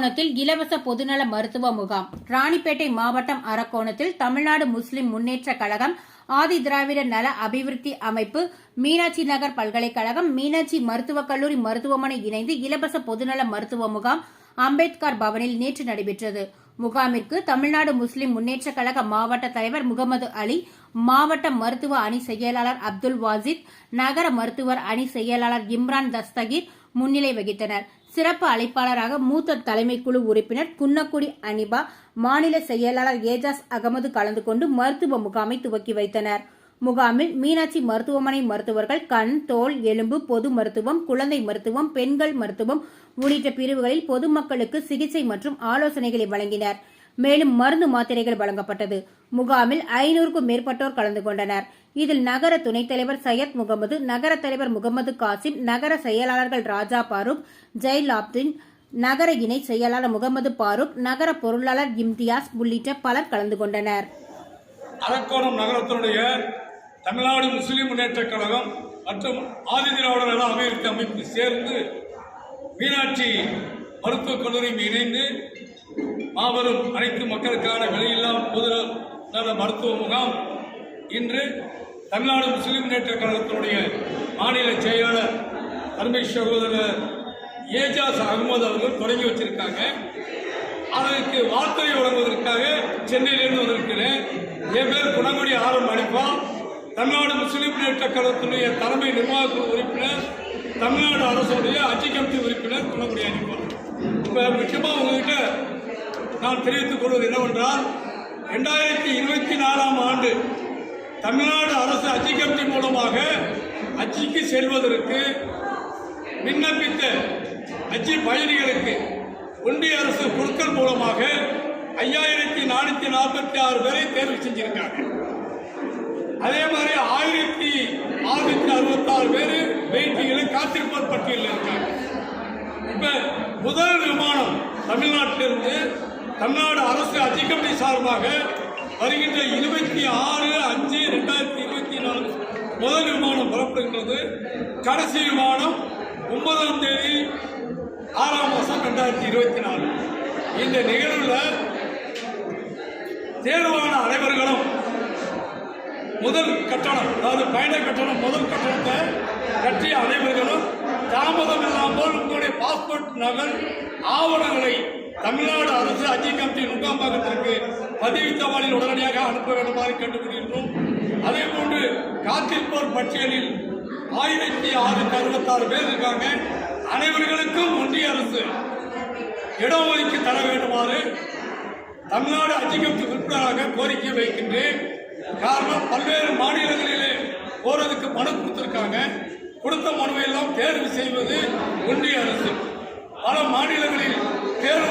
அரக்கோணத்தில் இலவச பொதுநல மருத்துவ முகாம். ராணிப்பேட்டை மாவட்டம் அரக்கோணத்தில் தமிழ்நாடு முஸ்லிம் முன்னேற்ற கழகம் ஆதி திராவிட நல அபிவிருத்தி அமைப்பு மீனாட்சி நகர் பல்கலைக்கழகம் மீனாட்சி மருத்துவக் கல்லூரி மருத்துவமனை இணைந்து இலவச பொதுநல மருத்துவ முகாம் அம்பேத்கர் பவனில் நேற்று நடைபெற்றது. முகாமிற்கு தமிழ்நாடு முஸ்லிம் முன்னேற்ற கழக மாவட்ட தலைவர் முகமது அலி மாவட்ட மருத்துவ அணி செயலாளர் அப்துல் வாசித் நகர மருத்துவர் அணி செயலாளர் இம்ரான் தஸ்தகீர் முன்னிலை வகித்தனர். சிறப்பு அழைப்பாளராக மூத்த தலைமை குழு உறுப்பினர் குன்னக்குடி அனிபா மாநில செயலாளர் ஏஜாஸ் அகமது கலந்து கொண்டு மருத்துவ முகாமை துவக்கி வைத்தனர். முகாமில் மீனாட்சி மருத்துவமனை மருத்துவர்கள் கண் தோல் எலும்பு பொது மருத்துவம் குழந்தை மருத்துவம் பெண்கள் மருத்துவம் உள்ளிட்ட பிரிவுகளில் பொதுமக்களுக்கு சிகிச்சை மற்றும் ஆலோசனைகளை வழங்கினர். மேலும் மருந்து மாத்திரைகள் வழங்கப்பட்டது. முகாமில் ஐநூறுக்கும் மேற்பட்டோர் கலந்து கொண்டனர். இதில் நகர துணைத் தலைவர் சையத் முகமது நகர தலைவர் முகமது காசிம் நகர செயலாளர்கள் ராஜா பாரூக் ஜெயில் ஆப்தின் நகர இணை செயலாளர் முகமது பாரூக் நகர பொருளாளர் இம்தியாஸ் உள்ளிட்ட பலர் கலந்து கொண்டனர். அரக்கோணம் நகரத்தினுடைய தமிழ்நாடு முஸ்லீம் முன்னேற்ற கழகம் மற்றும் ஆதிதிராவிடர் நல அபிவிருத்தி அமைப்பு சேர்ந்து மீனாட்சி மருத்துவக் கல்லூரியும் இணைந்து மாபெரும் அனைத்து மக்களுக்கான விலையில்லா பொதுநல மருத்துவ முகாம் இன்று தமிழ்நாடு முஸ்லீம் முன்னேற்ற கழகத்தினுடைய மாநில செயலாளர் அருமை சகோதரர் ஏஜாஸ் அகமது அவர்கள் தொடங்கி வச்சிருக்காங்க. அதற்கு வார்த்தை வழங்குவதற்காக சென்னையிலிருந்து வந்திருக்கிறேன். என் பேர் குணங்குடி ஆரம் அளிப்பான் தமிழ்நாடு முஸ்லீம் முன்னேற்ற கழகத்தினுடைய தலைமை நிர்வாக உறுப்பினர் தமிழ்நாடு அரசுடைய அச்சி கமிட்டி உறுப்பினர் குணங்குடி அடிப்பா இப்போ முக்கியமாக உங்ககிட்ட நான் தெரிவித்துக் கொள்வது என்னவென்றால் ரெண்டாயிரத்தி இருபத்தி நாலாம் ஆண்டு தமிழ்நாடு அரசு அச்சி கமிட்டி மூலமாக அச்சிக்கு செல்வதற்கு விண்ணப்பித்த அச்சி பயணிகளுக்கு ஒன்றிய அரசு குழுக்கள் மூலமாக ஐயாயிரத்தி நானூற்றி நாற்பத்தி ஆறு பேரை தேர்வு செஞ்சிருக்காங்க. அதே மாதிரி ஆயிரத்தி ஆறுநூத்தி அறுபத்தி ஆறு பேர் வெயிட்டிங்கில் காத்திருப்போர் பட்டியலில் இருக்காங்க இப்ப முதல் விமானம் தமிழ்நாட்டிலிருந்து தமிழ்நாடு அரசு அச்சி சார்பாக வருகின்ற இருபத்தி ஆறு அஞ்சு ரெண்டாயிரத்தி இருபத்தி நாலு முதல் விமானம் புறப்படுகின்றது. கடைசி விமானம் ஒன்பதாம் தேதி ஆறாம் மாதம் ரெண்டாயிரத்தி இருபத்தி நாலு. இந்த நிகழ்வில் தேர்வான அனைவர்களும் முதல் கட்டணம் அதாவது பயண கட்டணம் முதல் கட்டணத்தை கட்டிய அனைவர்களும் தாமதம் இல்லாமல் உங்களுடைய பாஸ்போர்ட் நகல் ஆவணங்களை தமிழ்நாடு அரசு அஜி கமிட்டி நுட்பாக்கத்திற்கு பதிவு உடனடியாக அனுப்ப வேண்டுமாறு கேட்டுக்கொள்கின்றோம் அதே போன்று காத்திருப்போர் பட்டியலில் ஆயிரத்தி ஆறு அறுபத்தாறு பேர் இருக்காங்க. அனைவர்களுக்கும் ஒன்றிய அரசு இடஒதுக்கி தர வேண்டுமாறு தமிழ்நாடு அஜிகம்தி உறுப்பினராக கோரிக்கை வைக்கின்றேன். காரணம் பல்வேறு மாநிலங்களிலே போறதுக்கு மனு கொடுத்திருக்காங்க. கொடுத்த மனுவை எல்லாம் தேர்வு செய்வது ஒன்றிய அரசு. பல மாநிலங்களில் தேர்வு